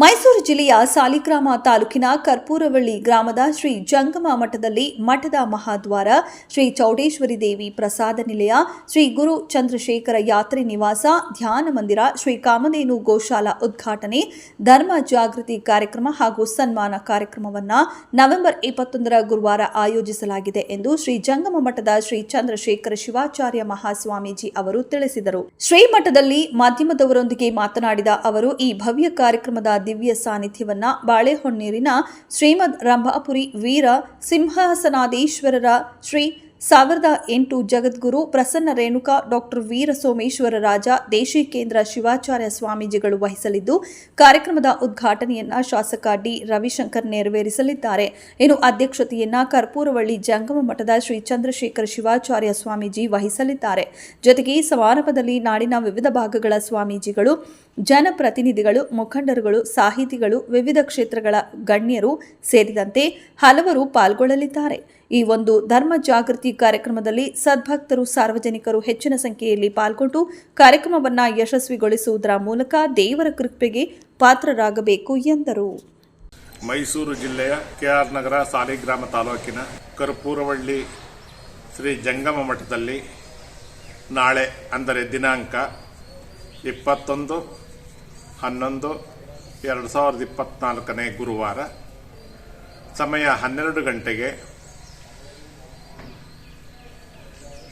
Mas se ಜಿಲ್ಲೆಯ ಸಾಲಿಗ್ರಾಮ ತಾಲೂಕಿನ ಕರ್ಪೂರವಳ್ಳಿ ಗ್ರಾಮದ ಶ್ರೀ ಜಂಗಮ ಮಠದಲ್ಲಿ ಮಠದ ಮಹಾದ್ವಾರ ಶ್ರೀ ಚೌಡೇಶ್ವರಿ ದೇವಿ ಪ್ರಸಾದ ನಿಲಯ, ಶ್ರೀ ಗುರು ಚಂದ್ರಶೇಖರ ಯಾತ್ರೆ ನಿವಾಸ, ಧ್ಯಾನ ಮಂದಿರ, ಶ್ರೀ ಕಾಮಧೇನು ಗೋಶಾಲಾ ಉದ್ಘಾಟನೆ, ಧರ್ಮ ಜಾಗೃತಿ ಕಾರ್ಯಕ್ರಮ ಹಾಗೂ ಸನ್ಮಾನ ಕಾರ್ಯಕ್ರಮವನ್ನ ನವೆಂಬರ್ ಇಪ್ಪತ್ತೊಂದರ ಗುರುವಾರ ಆಯೋಜಿಸಲಾಗಿದೆ ಎಂದು ಶ್ರೀ ಜಂಗಮ ಮಠದ ಶ್ರೀ ಚಂದ್ರಶೇಖರ ಶಿವಾಚಾರ್ಯ ಮಹಾಸ್ವಾಮೀಜಿ ಅವರು ತಿಳಿಸಿದರು. ಶ್ರೀ ಮಠದಲ್ಲಿ ಮಾಧ್ಯಮದವರೊಂದಿಗೆ ಮಾತನಾಡಿದ ಅವರು, ಈ ಭವ್ಯ ಕಾರ್ಯಕ್ರಮದ ದಿವ್ಯ ಸಾನ್ನಿಧ್ಯವನ್ನ ಬಾಳೆಹೊನ್ನೇರಿನ ಶ್ರೀಮದ್ ರಂಭಾಪುರಿ ವೀರ ಸಿಂಹಾಸನಾದೇಶ್ವರರ ಶ್ರೀ ಸಾವಿರದ ಎಂಟು ಜಗದ್ಗುರು ಪ್ರಸನ್ನ ರೇಣುಕಾ, ಡಾಕ್ಟರ್ ವೀರ ಸೋಮೇಶ್ವರ ರಾಜ ದೇಶಿಕೇಂದ್ರ ಶಿವಾಚಾರ್ಯ ಸ್ವಾಮೀಜಿಗಳು ವಹಿಸಲಿದ್ದು, ಕಾರ್ಯಕ್ರಮದ ಉದ್ಘಾಟನೆಯನ್ನ ಶಾಸಕ ಡಿ. ರವಿಶಂಕರ್ ನೆರವೇರಿಸಲಿದ್ದಾರೆ. ಇನ್ನು ಅಧ್ಯಕ್ಷತೆಯನ್ನ ಕರ್ಪೂರವಳ್ಳಿ ಜಂಗಮ ಮಠದ ಶ್ರೀ ಚಂದ್ರಶೇಖರ ಶಿವಾಚಾರ್ಯ ಸ್ವಾಮೀಜಿ ವಹಿಸಲಿದ್ದಾರೆ. ಜೊತೆಗೆ ಸಮಾರಂಭದಲ್ಲಿ ನಾಡಿನ ವಿವಿಧ ಭಾಗಗಳ ಸ್ವಾಮೀಜಿಗಳು, ಜನಪ್ರತಿನಿಧಿಗಳು, ಮುಖಂಡರುಗಳು, ಸಾಹಿತಿಗಳು, ವಿವಿಧ ಕ್ಷೇತ್ರಗಳ ಗಣ್ಯರು ಸೇರಿದಂತೆ ಹಲವರು ಪಾಲ್ಗೊಳ್ಳಲಿದ್ದಾರೆ. ಈ ಒಂದು ಧರ್ಮ ಜಾಗೃತಿ ಕಾರ್ಯಕ್ರಮದಲ್ಲಿ ಸದ್ಭಕ್ತರು, ಸಾರ್ವಜನಿಕರು ಹೆಚ್ಚಿನ ಸಂಖ್ಯೆಯಲ್ಲಿ ಪಾಲ್ಗೊಂಡು ಕಾರ್ಯಕ್ರಮವನ್ನು ಯಶಸ್ವಿಗೊಳಿಸುವುದರ ಮೂಲಕ ದೇವರ ಕೃಪೆಗೆ ಪಾತ್ರರಾಗಬೇಕು ಎಂದರು. ಮೈಸೂರು ಜಿಲ್ಲೆಯ ಕೆಆರ್ ನಗರ ಸಾಲಿಗ್ರಾಮ ತಾಲೂಕಿನ ಕರ್ಪೂರವಳ್ಳಿ ಶ್ರೀ ಜಂಗಮ ಮಠದಲ್ಲಿ ನಾಳೆ, ಅಂದರೆ ದಿನಾಂಕ ಇಪ್ಪತ್ತೊಂದು, ಹನ್ನೊಂದು, ಎರಡು ಸಾವಿರದ ಇಪ್ಪತ್ತ್ನಾಲ್ಕನೇ ಗುರುವಾರ ಸಮಯ ಹನ್ನೆರಡು ಗಂಟೆಗೆ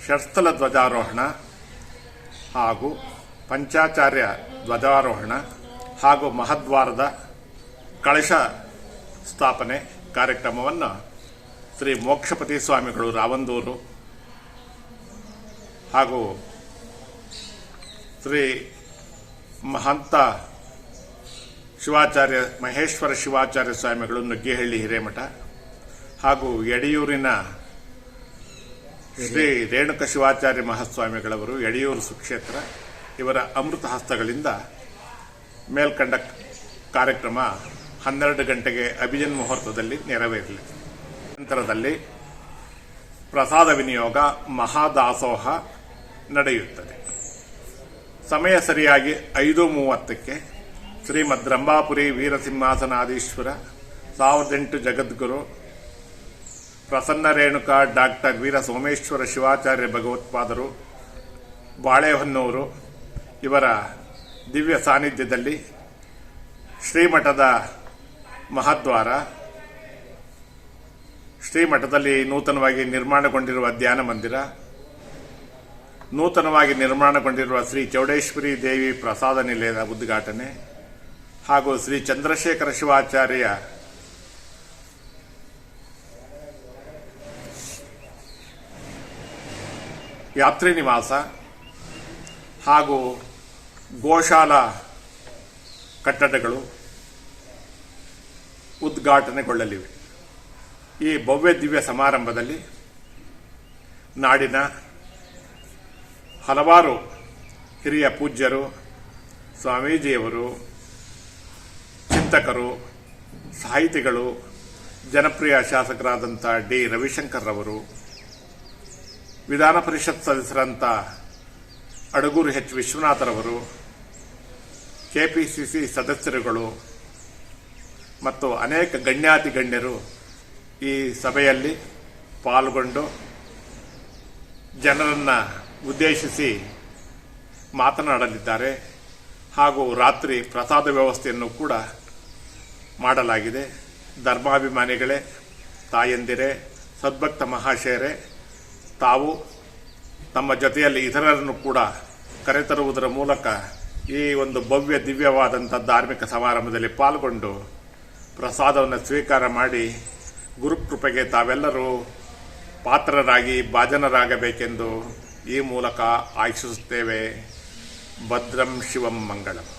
ಷಟ್ಸ್ಥಲ ಧ್ವಜಾರೋಹಣ ಹಾಗೂ ಪಂಚಾಚಾರ್ಯ ಧ್ವಜಾರೋಹಣ ಹಾಗೂ ಮಹದ್ವಾರದ ಕಳಶ ಸ್ಥಾಪನೆ ಕಾರ್ಯಕ್ರಮವನ್ನು ಶ್ರೀ ಮೋಕ್ಷಪತಿ ಸ್ವಾಮಿಗಳು ರಾವಂದೂರು ಹಾಗೂ ಶ್ರೀ ಮಹಂತ ಶಿವಾಚಾರ್ಯ ಮಹೇಶ್ವರ ಶಿವಾಚಾರ್ಯ ಸ್ವಾಮಿಗಳು ನುಗ್ಗೇಹಳ್ಳಿ ಹಿರೇಮಠ ಹಾಗೂ ಯಡಿಯೂರಿನ ಶ್ರೀ ರೇಣುಕ ಶಿವಾಚಾರ್ಯ ಮಹಾಸ್ವಾಮಿಗಳವರು ಯಡಿಯೂರು ಸುಕ್ಷೇತ್ರ, ಇವರ ಅಮೃತ ಹಸ್ತಗಳಿಂದ ಮೇಲ್ಕಂಡ ಕಾರ್ಯಕ್ರಮ ಹನ್ನೆರಡು ಗಂಟೆಗೆ ಅಭಿಜನ್ ಮುಹೂರ್ತದಲ್ಲಿ ನೆರವೇರಲಿ. ನಂತರದಲ್ಲಿ ಪ್ರಸಾದ ವಿನಿಯೋಗ ಮಹಾದಾಸೋಹ ನಡೆಯುತ್ತದೆ. ಸಮಯ ಸರಿಯಾಗಿ ಐದು ಮೂವತ್ತಕ್ಕೆ ಶ್ರೀಮದ್ ರಂಭಾಪುರಿ ವೀರಸಿಂಹಾಸನಾದೀಶ್ವರ ಸಾವಿರದ ಎಂಟು ಜಗದ್ಗುರು ಪ್ರಸನ್ನ ರೇಣುಕಾ, ಡಾಕ್ಟರ್ ವೀರ ಸೋಮೇಶ್ವರ ಶಿವಾಚಾರ್ಯ ಭಗವತ್ಪಾದರು, ಬಾಳೆಹೊನ್ನೂರು, ಇವರ ದಿವ್ಯ ಸಾನ್ನಿಧ್ಯದಲ್ಲಿ ಶ್ರೀಮಠದ ಮಹಾದ್ವಾರ, ಶ್ರೀಮಠದಲ್ಲಿ ನೂತನವಾಗಿ ನಿರ್ಮಾಣಗೊಂಡಿರುವ ಧ್ಯಾನ ಮಂದಿರ, ನೂತನವಾಗಿ ನಿರ್ಮಾಣಗೊಂಡಿರುವ ಶ್ರೀ ಚೌಡೇಶ್ವರಿ ದೇವಿ ಪ್ರಸಾದ ನಿಲಯದ ಉದ್ಘಾಟನೆ ಹಾಗೂ ಶ್ರೀ ಚಂದ್ರಶೇಖರ ಶಿವಾಚಾರ್ಯ ಯಾತ್ರಿ ನಿವಾಸ ಹಾಗೂ ಗೋಶಾಲಾ ಕಟ್ಟಡಗಳು ಉದ್ಘಾಟನೆಗೊಳ್ಳಲಿವೆ. ಈ ಭವ್ಯ ದಿವ್ಯ ಸಮಾರಂಭದಲ್ಲಿ ನಾಡಿನ ಹಲವಾರು ಹಿರಿಯ ಪೂಜ್ಯರು, ಸ್ವಾಮೀಜಿಯವರು, ಚಿಂತಕರು, ಸಾಹಿತಿಗಳು, ಜನಪ್ರಿಯ ಶಾಸಕರಾದಂಥ ಡಿ. ರವಿಶಂಕರ್ ರವರು ವಿಧಾನ ಪರಿಷತ್ ಸದಸ್ಯರಂತ ಅಡಗೂರು ಎಚ್ ವಿಶ್ವನಾಥರವರು, ಕೆಪಿಸಿಸಿ ಸದಸ್ಯರುಗಳು ಮತ್ತು ಅನೇಕ ಗಣ್ಯಾತಿ ಗಣ್ಯರು ಈ ಸಭೆಯಲ್ಲಿ ಪಾಲ್ಗೊಂಡು ಜನರನ್ನು ಉದ್ದೇಶಿಸಿ ಮಾತನಾಡಲಿದ್ದಾರೆ. ಹಾಗೂ ರಾತ್ರಿ ಪ್ರಸಾದ ವ್ಯವಸ್ಥೆಯನ್ನು ಕೂಡ ಮಾಡಲಾಗಿದೆ. ಧರ್ಮಾಭಿಮಾನಿಗಳೇ, ತಾಯಂದಿರೇ, ಸದ್ಭಕ್ತ ಮಹಾಶಯರೇ ತಾವು ತಮ್ಮ ಜೊತೆಯಲ್ಲಿ ಇತರರನ್ನು ಕೂಡ ಕರೆತರುವುದರ ಮೂಲಕ ಈ ಒಂದು ಭವ್ಯ ದಿವ್ಯವಾದಂಥ ಧಾರ್ಮಿಕ ಸಮಾರಂಭದಲ್ಲಿ ಪಾಲ್ಗೊಂಡು ಪ್ರಸಾದವನ್ನು ಸ್ವೀಕಾರ ಮಾಡಿ ಗುರುಕೃಪೆಗೆ ತಾವೆಲ್ಲರೂ ಪಾತ್ರರಾಗಿ ಭಾಜನರಾಗಬೇಕೆಂದು ಈ ಮೂಲಕ ಆಶಿಸುತ್ತೇವೆ. ಭದ್ರಂ ಶಿವಂ ಮಂಗಳಂ.